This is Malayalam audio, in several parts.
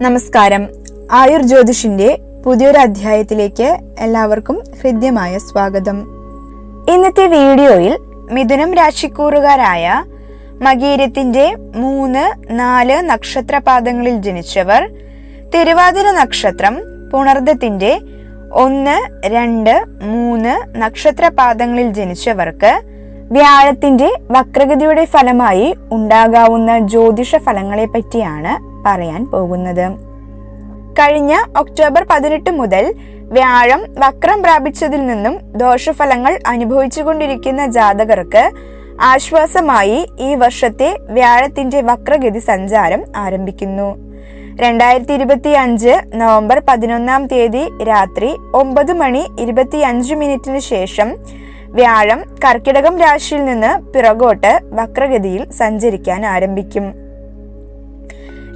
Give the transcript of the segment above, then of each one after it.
നമസ്കാരം. ആയുർ ജ്യോതിഷിന്റെ പുതിയൊരു അധ്യായത്തിലേക്ക് എല്ലാവർക്കും ഹൃദ്യമായ സ്വാഗതം. ഇന്നത്തെ വീഡിയോയിൽ മിഥുനം രാശിക്കൂറുകാരായ മകീരത്തിന്റെ മൂന്ന് നാല് നക്ഷത്രപാദങ്ങളിൽ ജനിച്ചവർ തിരുവാതിര നക്ഷത്രം പുണർദത്തിന്റെ ഒന്ന് രണ്ട് മൂന്ന് നക്ഷത്രപാദങ്ങളിൽ ജനിച്ചവർക്ക് വ്യാഴത്തിന്റെ വക്രഗതിയുടെ ഫലമായി ഉണ്ടാകാവുന്ന ജ്യോതിഷ ഫലങ്ങളെ പറ്റിയാണ് പറയാൻ പോകുന്നത്. കഴിഞ്ഞ ഒക്ടോബർ പതിനെട്ട് മുതൽ വ്യാഴം വക്രം പ്രാപിച്ചതിൽ നിന്നും ദോഷഫലങ്ങൾ അനുഭവിച്ചുകൊണ്ടിരിക്കുന്ന ജാതകർക്ക് ആശ്വാസമായി ഈ വർഷത്തെ വ്യാഴത്തിന്റെ വക്രഗതി സഞ്ചാരം ആരംഭിക്കുന്നു. രണ്ടായിരത്തി ഇരുപത്തി അഞ്ച് നവംബർ പതിനൊന്നാം തീയതി രാത്രി ഒമ്പത് മണി ഇരുപത്തി അഞ്ച് മിനിറ്റിന് ശേഷം വ്യാഴം കർക്കിടകം രാശിയിൽ നിന്ന് പിറകോട്ട് വക്രഗതിയിൽ സഞ്ചരിക്കാൻ ആരംഭിക്കും.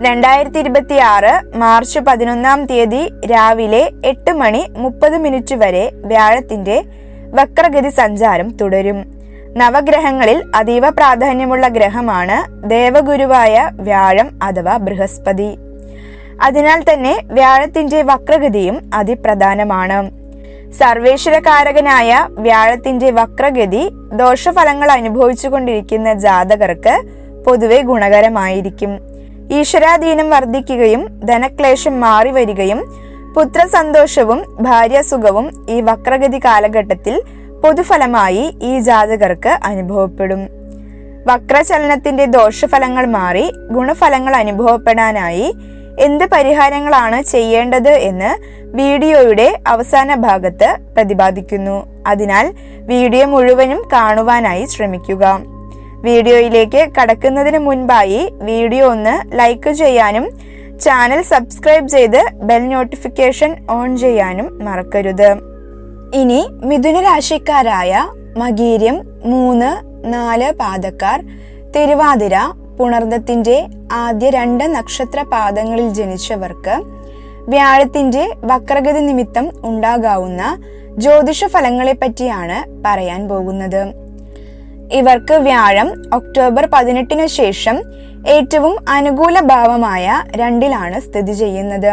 രണ്ടായിരത്തി ഇരുപത്തി ആറ് മാർച്ച് പതിനൊന്നാം തീയതി രാവിലെ എട്ട് മണി മുപ്പത് മിനിറ്റ് വരെ വ്യാഴത്തിന്റെ വക്രഗതി സഞ്ചാരം തുടരും. നവഗ്രഹങ്ങളിൽ അതീവ പ്രാധാന്യമുള്ള ഗ്രഹമാണ് ദേവഗുരുവായ വ്യാഴം അഥവാ ബൃഹസ്പതി. അതിനാൽ തന്നെ വ്യാഴത്തിന്റെ വക്രഗതിയും അതിപ്രധാനമാണ്. സർവേശ്വരകാരകനായ വ്യാഴത്തിന്റെ വക്രഗതി ദോഷഫലങ്ങൾ അനുഭവിച്ചുകൊണ്ടിരിക്കുന്ന ജാതകർക്ക് പൊതുവെ ഗുണകരമായിരിക്കും. ഈശ്വരാധീനം വർദ്ധിക്കുകയും ധനക്ലേശം മാറി വരികയും പുത്രസന്തോഷവും ഭാര്യാസുഖവും ഈ വക്രഗതി കാലഘട്ടത്തിൽ പൊതുഫലമായി ഈ ജാതകർക്ക് അനുഭവപ്പെടും. വക്രചലനത്തിന്റെ ദോഷഫലങ്ങൾ മാറി ഗുണഫലങ്ങൾ അനുഭവപ്പെടാനായി എന്ത് പരിഹാരങ്ങളാണ് ചെയ്യേണ്ടത് എന്ന് വീഡിയോയുടെ അവസാന ഭാഗത്ത് പ്രതിപാദിക്കുന്നു. അതിനാൽ വീഡിയോ മുഴുവനും കാണുവാനായി ശ്രമിക്കുക. വീഡിയോയിലേക്ക് കടക്കുന്നതിന് മുൻപായി വീഡിയോ ഒന്ന് ലൈക്ക് ചെയ്യാനും ചാനൽ സബ്സ്ക്രൈബ് ചെയ്ത് ബെൽ നോട്ടിഫിക്കേഷൻ ഓൺ ചെയ്യാനും മറക്കരുത്. ഇനി മിഥുന രാശിക്കാരായ മകീര്യം മൂന്ന് നാല് പാദക്കാർ തിരുവാതിര പുണർദത്തിന്റെ ആദ്യ രണ്ട് നക്ഷത്ര പാദങ്ങളിൽ ജനിച്ചവർക്ക് വ്യാഴത്തിന്റെ വക്രഗതി നിമിത്തം ഉണ്ടാകാവുന്ന ജ്യോതിഷ ഫലങ്ങളെപ്പറ്റിയാണ് പറയാൻ പോകുന്നത്. ഇവർക്ക് വ്യാഴം ഒക്ടോബർ പതിനെട്ടിനു ശേഷം ഏറ്റവും അനുകൂല ഭാവമായ രണ്ടിലാണ് സ്ഥിതി ചെയ്യുന്നത്.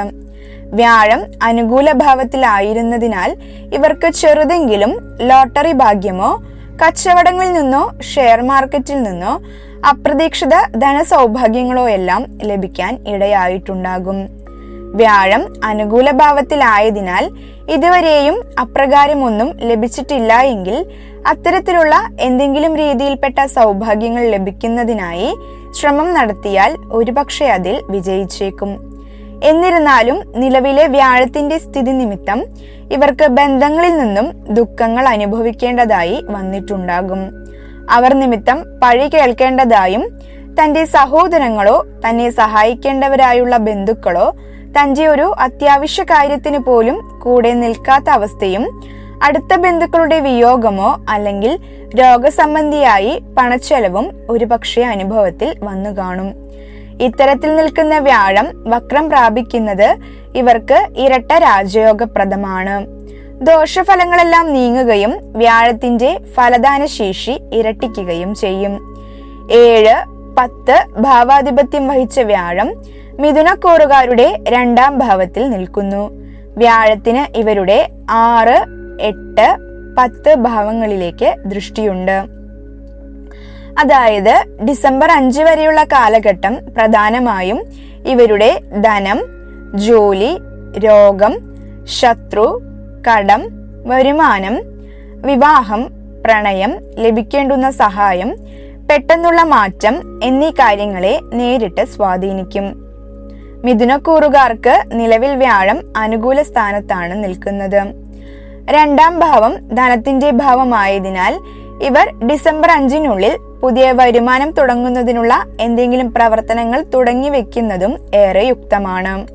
വ്യാഴം അനുകൂല ഭാവത്തിലായിരുന്നതിനാൽ ഇവർക്ക് ചെറുതെങ്കിലും ലോട്ടറി ഭാഗ്യമോ കച്ചവടങ്ങളിൽ നിന്നോ ഷെയർ മാർക്കറ്റിൽ നിന്നോ അപ്രതീക്ഷിത ധനസൗഭാഗ്യങ്ങളോ എല്ലാം ലഭിക്കാൻ ഇടയായിട്ടുണ്ടാകും. വ്യാഴം അനുകൂല ഭാവത്തിലായതിനാൽ ഇതുവരെയും അപ്രകാരമൊന്നും ലഭിച്ചിട്ടില്ല എങ്കിൽ അത്തരത്തിലുള്ള എന്തെങ്കിലും രീതിയിൽപ്പെട്ട സൗഭാഗ്യങ്ങൾ ലഭിക്കുന്നതിനായി ശ്രമം നടത്തിയാൽ ഒരുപക്ഷെ അതിൽ വിജയിച്ചേക്കും. എന്നിരുന്നാലും നിലവിലെ വ്യാഴത്തിന്റെ സ്ഥിതി നിമിത്തം ഇവർക്ക് ബന്ധങ്ങളിൽ നിന്നും ദുഃഖങ്ങൾ അനുഭവിക്കേണ്ടതായി വന്നിട്ടുണ്ടാകും. അവർ നിമിത്തം പഴി കേൾക്കേണ്ടതായും തന്റെ സഹോദരങ്ങളോ തന്നെ സഹായിക്കേണ്ടവരായുള്ള ബന്ധുക്കളോ തന്റെ ഒരു അത്യാവശ്യ കാര്യത്തിന് പോലും കൂടെ നിൽക്കാത്ത അവസ്ഥയും അടുത്ത ബന്ധുക്കളുടെ വിയോഗമോ അല്ലെങ്കിൽ രോഗസംബന്ധിയായി പണച്ചെലവും ഒരുപക്ഷെ അനുഭവത്തിൽ വന്നു കാണും. ഇത്തരത്തിൽ നിൽക്കുന്ന വ്യാഴം വക്രം പ്രാപിക്കുന്നത് ഇവർക്ക് ഇരട്ട രാജയോഗപ്രദമാണ്. ദോഷഫലങ്ങളെല്ലാം നീങ്ങുകയും വ്യാഴത്തിന്റെ ഫലദാന ശേഷി ഇരട്ടിക്കുകയും ചെയ്യും. ഏഴ് പത്ത് ഭാവാധിപത്യം വഹിച്ച വ്യാഴം മിഥുനക്കോറുകാരുടെ രണ്ടാം ഭാവത്തിൽ നിൽക്കുന്നു. വ്യാഴത്തിന് ഇവരുടെ ആറ് എട്ട് പത്ത് ഭാവങ്ങളിലേക്ക് ദൃഷ്ടിയുണ്ട്. അതായത് ഡിസംബർ അഞ്ച് വരെയുള്ള കാലഘട്ടം പ്രധാനമായും ഇവരുടെ ധനം ജോലി രോഗം ശത്രു കടം വരുമാനം വിവാഹം പ്രണയം ലഭിക്കേണ്ടുന്ന സഹായം പെട്ടെന്നുള്ള മാറ്റം എന്നീ കാര്യങ്ങളെ നേരിട്ട് സ്വാധീനിക്കും. മിഥുനക്കൂറുകാർക്ക് നിലവിൽ വ്യാഴം അനുകൂല സ്ഥാനത്താണ് നിൽക്കുന്നത്. രണ്ടാം ഭാവം ധനത്തിന്റെ ഭാവമായതിനാൽ ഇവർ ഡിസംബർ അഞ്ചിനുള്ളിൽ പുതിയ വരുമാനം തുടങ്ങുന്നതിനുള്ള എന്തെങ്കിലും പ്രവർത്തനങ്ങൾ തുടങ്ങി വെക്കുന്നതും ഏറെ യുക്തമാണ്.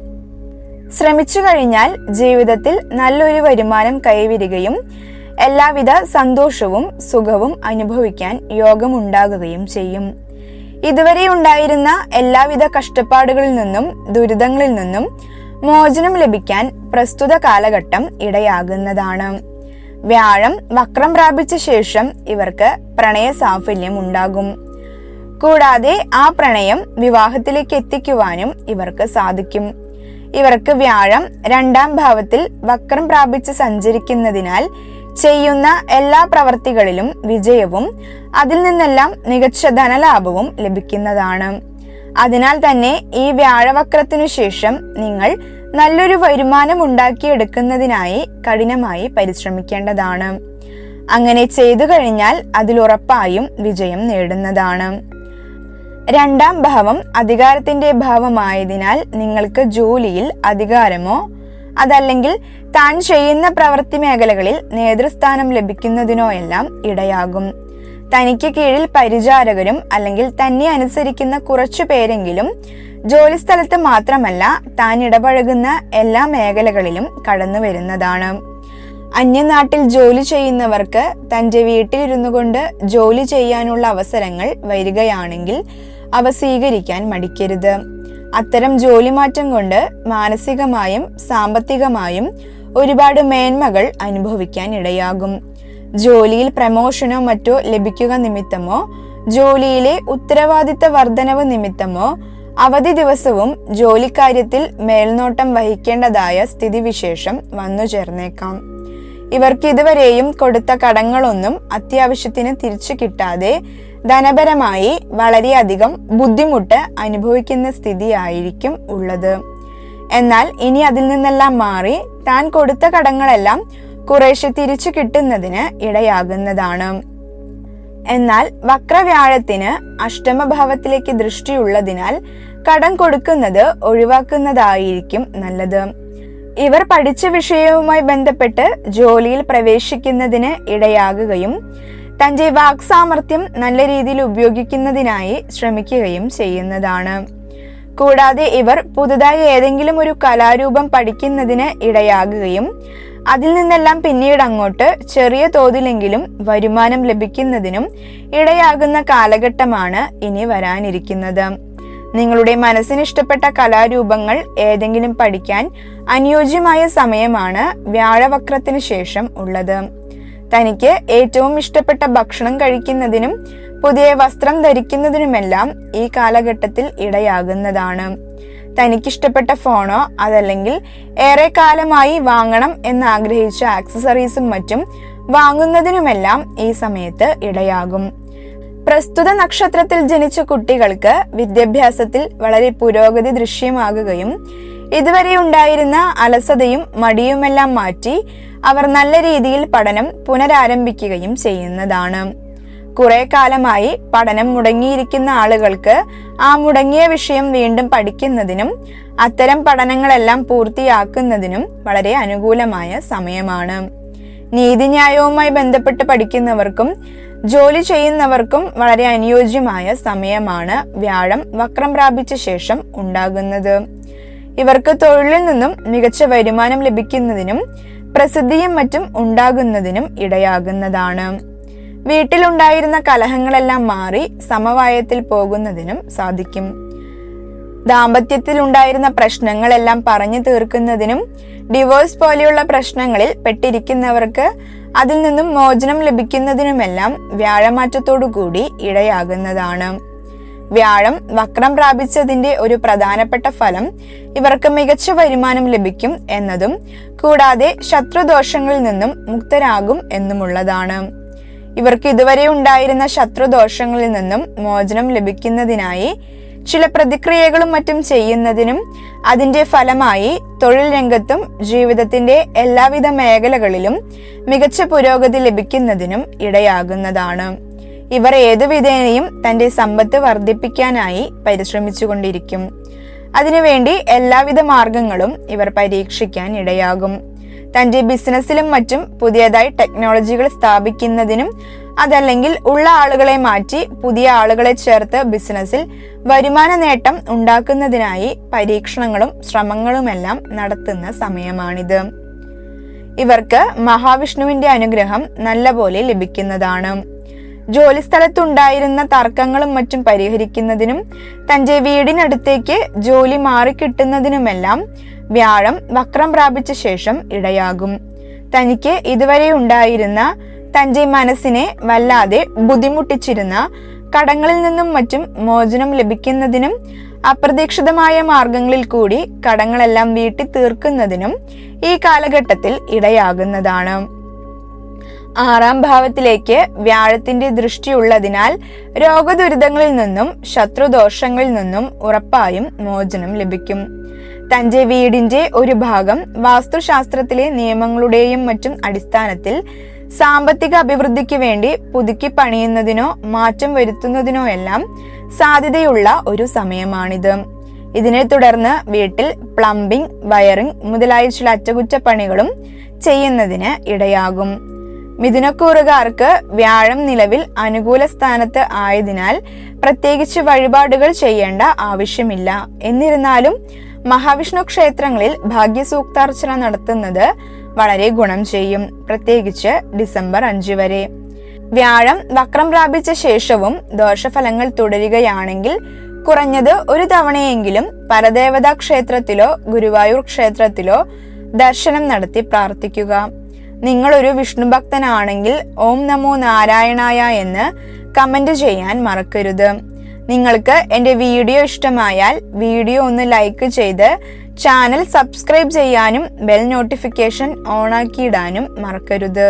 ശ്രമിച്ചു കഴിഞ്ഞാൽ ജീവിതത്തിൽ നല്ലൊരു വരുമാനം കൈവരികയും എല്ലാവിധ സന്തോഷവും സുഖവും അനുഭവിക്കാൻ യോഗമുണ്ടാകുകയും ചെയ്യും. ഇതുവരെ ഉണ്ടായിരുന്ന എല്ലാവിധ കഷ്ടപ്പാടുകളിൽ നിന്നും ദുരിതങ്ങളിൽ നിന്നും മോചനം ലഭിക്കാൻ പ്രസ്തുത കാലഘട്ടം ഇടയാകുന്നതാണ്. വ്യാഴം വക്രം പ്രാപിച്ച ശേഷം ഇവർക്ക് പ്രണയ സാഫല്യം ഉണ്ടാകും. കൂടാതെ ആ പ്രണയം വിവാഹത്തിലേക്ക് എത്തിക്കുവാനും ഇവർക്ക് സാധിക്കും. ഇവർക്ക് വ്യാഴം രണ്ടാം ഭാവത്തിൽ വക്രം പ്രാപിച്ച് സഞ്ചരിക്കുന്നതിനാൽ ചെയ്യുന്ന എല്ലാ പ്രവർത്തികളിലും വിജയവും അതിൽ നിന്നെല്ലാം മികച്ച ധനലാഭവും ലഭിക്കുന്നതാണ്. അതിനാൽ തന്നെ ഈ വ്യാഴവക്രത്തിനു ശേഷം നിങ്ങൾ നല്ലൊരു വരുമാനം ഉണ്ടാക്കിയെടുക്കുന്നതിനായി കഠിനമായി പരിശ്രമിക്കേണ്ടതാണ്. അങ്ങനെ ചെയ്തു കഴിഞ്ഞാൽ അതിലുറപ്പായും വിജയം നേടുന്നതാണ്. രണ്ടാം ഭാവം അധികാരത്തിന്റെ ഭാവമായതിനാൽ നിങ്ങൾക്ക് ജോലിയിൽ അധികാരമോ അതല്ലെങ്കിൽ താൻ ചെയ്യുന്ന പ്രവൃത്തി മേഖലകളിൽ നേതൃസ്ഥാനം ലഭിക്കുന്നതിനോ എല്ലാം ഇടയാകും. തനിക്ക് കീഴിൽ പരിചാരകരും അല്ലെങ്കിൽ തന്നെ അനുസരിക്കുന്ന കുറച്ചു പേരെങ്കിലും ജോലിസ്ഥലത്ത് മാത്രമല്ല താൻ ഇടപഴകുന്ന എല്ലാ മേഖലകളിലും കടന്നു വരുന്നതാണ്. അന്യനാട്ടിൽ ജോലി ചെയ്യുന്നവർക്ക് തന്റെ വീട്ടിലിരുന്നു കൊണ്ട് ജോലി ചെയ്യാനുള്ള അവസരങ്ങൾ വരികയാണെങ്കിൽ അവ സ്വീകരിക്കാൻ മടിക്കരുത്. അത്തരം ജോലി മാറ്റം കൊണ്ട് മാനസികമായും സാമ്പത്തികമായും ഒരുപാട് മേന്മകൾ അനുഭവിക്കാൻ ഇടയാകും. ജോലിയിൽ പ്രമോഷനോ മറ്റോ ലഭിക്കുക നിമിത്തമോ ജോലിയിലെ ഉത്തരവാദിത്ത വർധനവ് നിമിത്തമോ അവധി ദിവസവും ജോലിക്കാര്യത്തിൽ മേൽനോട്ടം വഹിക്കേണ്ടതായ സ്ഥിതിവിശേഷം വന്നു ചേർന്നേക്കാം ഇവർക്ക് ഇതുവരെയും കൊടുത്ത കടങ്ങളൊന്നും അത്യാവശ്യത്തിന് തിരിച്ചു കിട്ടാതെ ധനപരമായി വളരെയധികം ബുദ്ധിമുട്ട് അനുഭവിക്കുന്ന സ്ഥിതിയായിരിക്കും ഉള്ളത്. എന്നാൽ ഇനി അതിൽ നിന്നെല്ലാം മാറി താൻ കൊടുത്ത കടങ്ങളെല്ലാം കുറേശ്ശെ തിരിച്ചു കിട്ടുന്നതിന് ഇടയാകുന്നതാണ്. എന്നാൽ വക്രവ്യാഴത്തിന് അഷ്ടമഭാവത്തിലേക്ക് ദൃഷ്ടിയുള്ളതിനാൽ കടം കൊടുക്കുന്നത് ഒഴിവാക്കുന്നതായിരിക്കും നല്ലത്. ഇവർ പഠിച്ച വിഷയവുമായി ബന്ധപ്പെട്ട് ജോലിയിൽ പ്രവേശിക്കുന്നതിന് ഇടയാകുകയും തന്റെ വാക്സാമർത്ഥ്യം നല്ല രീതിയിൽ ഉപയോഗിക്കുന്നതിനായി ശ്രമിക്കുകയും ചെയ്യുന്നതാണ്. കൂടാതെ ഇവർ പുതുതായി ഏതെങ്കിലും ഒരു കലാരൂപം പഠിക്കുന്നതിന് ഇടയാകുകയും അതിൽ നിന്നെല്ലാം പിന്നീട് അങ്ങോട്ട് ചെറിയ തോതിലെങ്കിലും വരുമാനം ലഭിക്കുന്നതിനും ഇടയാകുന്ന കാലഘട്ടമാണ് ഇനി വരാനിരിക്കുന്നത്. നിങ്ങളുടെ മനസ്സിന് ഇഷ്ടപ്പെട്ട കലാരൂപങ്ങൾ ഏതെങ്കിലും പഠിക്കാൻ അനുയോജ്യമായ സമയമാണ് വ്യാഴവക്രത്തിന് ശേഷം ഉള്ളത്. തനിക്ക് ഏറ്റവും ഇഷ്ടപ്പെട്ട ഭക്ഷണം കഴിക്കുന്നതിനും പുതിയ വസ്ത്രം ധരിക്കുന്നതിനുമെല്ലാം ഈ കാലഘട്ടത്തിൽ ഇടയാകുന്നതാണ്. തനിക്കിഷ്ടപ്പെട്ട ഫോണോ അതല്ലെങ്കിൽ ഏറെ കാലമായി വാങ്ങണം എന്ന് ആഗ്രഹിച്ച ആക്സസറീസും മറ്റും വാങ്ങുന്നതിനുമെല്ലാം ഈ സമയത്ത് ഇടയാകും. പ്രസ്തുത നക്ഷത്രത്തിൽ ജനിച്ച കുട്ടികൾക്ക് വിദ്യാഭ്യാസത്തിൽ വളരെ പുരോഗതി ദൃശ്യമാകുകയും ഇതുവരെ ഉണ്ടായിരുന്ന അലസതയും മടിയുമെല്ലാം മാറ്റി അവർ നല്ല രീതിയിൽ പഠനം പുനരാരംഭിക്കുകയും ചെയ്യുന്നതാണ്. കുറെ കാലമായി പഠനം മുടങ്ങിയിരിക്കുന്ന ആളുകൾക്ക് ആ മുടങ്ങിയ വിഷയം വീണ്ടും പഠിക്കുന്നതിനും അത്തരം പഠനങ്ങളെല്ലാം പൂർത്തിയാക്കുന്നതിനും വളരെ അനുകൂലമായ സമയമാണ്. നീതിന്യായവുമായി ബന്ധപ്പെട്ട് പഠിക്കുന്നവർക്കും ജോലി ചെയ്യുന്നവർക്കും വളരെ അനുയോജ്യമായ സമയമാണ് വ്യാഴം വക്രം പ്രാപിച്ച ശേഷം ഉണ്ടാകുന്നത്. ഇവർക്ക് തൊഴിലിൽ നിന്നും മികച്ച വരുമാനം ലഭിക്കുന്നതിനും പ്രസിദ്ധിയും മറ്റും ഉണ്ടാകുന്നതിനും ഇടയാകുന്നതാണ്. വീട്ടിലുണ്ടായിരുന്ന കലഹങ്ങളെല്ലാം മാറി സമവായത്തിൽ പോകുന്നതിനും സാധിക്കും. ദാമ്പത്യത്തിൽ ഉണ്ടായിരുന്ന പ്രശ്നങ്ങളെല്ലാം പറഞ്ഞു തീർക്കുന്നതിനും ഡിവോഴ്സ് പോലെയുള്ള പ്രശ്നങ്ങളിൽ പെട്ടിരിക്കുന്നവർക്ക് അതിൽ നിന്നും മോചനം ലഭിക്കുന്നതിനുമെല്ലാം വ്യാഴമാറ്റത്തോടുകൂടി ഇടയാകുന്നതാണ്. വ്യാഴം വക്രം പ്രാപിച്ചതിന്റെ ഒരു പ്രധാനപ്പെട്ട ഫലം ഇവർക്ക് മികച്ച വരുമാനം ലഭിക്കും എന്നതും കൂടാതെ ശത്രുദോഷങ്ങളിൽ നിന്നും മുക്തരാകും എന്നുമുള്ളതാണ്. ഇവർക്ക് ഇതുവരെ ഉണ്ടായിരുന്ന ശത്രുദോഷങ്ങളിൽ നിന്നും മോചനം ലഭിക്കുന്നതിനായി ചില പ്രതിക്രിയകളും മറ്റും ചെയ്യുന്നതിനും അതിന്റെ ഫലമായി തൊഴിൽ രംഗത്തും ജീവിതത്തിന്റെ എല്ലാവിധ മേഖലകളിലും മികച്ച പുരോഗതി ലഭിക്കുന്നതിനും ഇടയാകുന്നതാണ്. ഇവർ ഏതുവിധേനയും തന്റെ സമ്പത്ത് വർദ്ധിപ്പിക്കാനായി പരിശ്രമിച്ചുകൊണ്ടിരിക്കും. അതിനുവേണ്ടി എല്ലാവിധ മാർഗങ്ങളും ഇവർ പരീക്ഷിക്കാൻ ഇടയാകും. തന്റെ ബിസിനസ്സിലും മറ്റും പുതിയതായി ടെക്നോളജികൾ സ്ഥാപിക്കുന്നതിനും അതല്ലെങ്കിൽ ഉള്ള ആളുകളെ മാറ്റി പുതിയ ആളുകളെ ചേർത്ത് ബിസിനസ്സിൽ വരുമാന നേട്ടം ഉണ്ടാക്കുന്നതിനായി പരീക്ഷണങ്ങളും ശ്രമങ്ങളുമെല്ലാം നടത്തുന്ന സമയമാണിത്. ഇവർക്ക് മഹാവിഷ്ണുവിന്റെ അനുഗ്രഹം നല്ലപോലെ ലഭിക്കുന്നതാണ്. ജോലിസ്ഥലത്തുണ്ടായിരുന്ന തർക്കങ്ങളും മറ്റും പരിഹരിക്കുന്നതിനും തന്റെ വീടിനടുത്തേക്ക് ജോലി മാറിക്കിട്ടുന്നതിനുമെല്ലാം വ്യാഴം വക്രം പ്രാപിച്ച ശേഷം ഇടയാകും. തനിക്ക് ഇതുവരെ ഉണ്ടായിരുന്ന തന്റെ മനസ്സിനെ വല്ലാതെ ബുദ്ധിമുട്ടിച്ചിരുന്ന കടങ്ങളിൽ നിന്നും മറ്റും മോചനം ലഭിക്കുന്നതിനും അപ്രതീക്ഷിതമായ മാർഗങ്ങളിൽ കൂടി കടങ്ങളെല്ലാം വീട്ടി തീർക്കുന്നതിനും ഈ കാലഘട്ടത്തിൽ ഇടയാകുന്നതാണ്. ആറാം ഭാവത്തിലേക്ക് വ്യാഴത്തിന്റെ ദൃഷ്ടിയുള്ളതിനാൽ രോഗദുരിതങ്ങളിൽ നിന്നും ശത്രുദോഷങ്ങളിൽ നിന്നും ഉറപ്പായും മോചനം ലഭിക്കും. തന്റെ വീടിന്റെ ഒരു ഭാഗം വാസ്തുശാസ്ത്രത്തിലെ നിയമങ്ങളുടെയും മറ്റും അടിസ്ഥാനത്തിൽ സാമ്പത്തിക അഭിവൃദ്ധിക്ക് വേണ്ടി പുതുക്കി പണിയുന്നതിനോ മാറ്റം വരുത്തുന്നതിനോ എല്ലാം സാധ്യതയുള്ള ഒരു സമയമാണിത്. ഇതിനെ തുടർന്ന് വീട്ടിൽ പ്ലംബിംഗ് വയറിംഗ് മുതലായ ചില അറ്റകുറ്റപ്പണികളും ചെയ്യുന്നതിന് ഇടയാകും. മിഥുനക്കൂറുകാർക്ക് വ്യാഴം നിലവിൽ അനുകൂല സ്ഥാനത്ത് ആയതിനാൽ പ്രത്യേകിച്ച് വഴിപാടുകൾ ചെയ്യേണ്ട ആവശ്യമില്ല. എന്നിരുന്നാലും മഹാവിഷ്ണു ക്ഷേത്രങ്ങളിൽ ഭാഗ്യസൂക്താർച്ചന നടത്തുന്നത് വളരെ ഗുണം ചെയ്യും. പ്രത്യേകിച്ച് ഡിസംബർ അഞ്ച് വരെ. വ്യാഴം വക്രം പ്രാപിച്ച ശേഷവും ദോഷഫലങ്ങൾ തുടരുകയാണെങ്കിൽ കുറഞ്ഞത് ഒരു തവണയെങ്കിലും പരദേവതാ ക്ഷേത്രത്തിലോ ഗുരുവായൂർ ക്ഷേത്രത്തിലോ ദർശനം നടത്തി പ്രാർത്ഥിക്കുക. നിങ്ങൾ ഒരു വിഷ്ണു ഭക്തനാണെങ്കിൽ ഓം നമോ നാരായണായ എന്ന് കമന്റ് ചെയ്യാൻ മറക്കരുത്. നിങ്ങൾക്ക് എന്റെ വീഡിയോ ഇഷ്ടമായാൽ വീഡിയോ ഒന്ന് ലൈക്ക് ചെയ്ത് ചാനൽ സബ്സ്ക്രൈബ് ചെയ്യാനും ബെൽ നോട്ടിഫിക്കേഷൻ ഓൺ ഓണാക്കിയിടാനും മറക്കരുത്.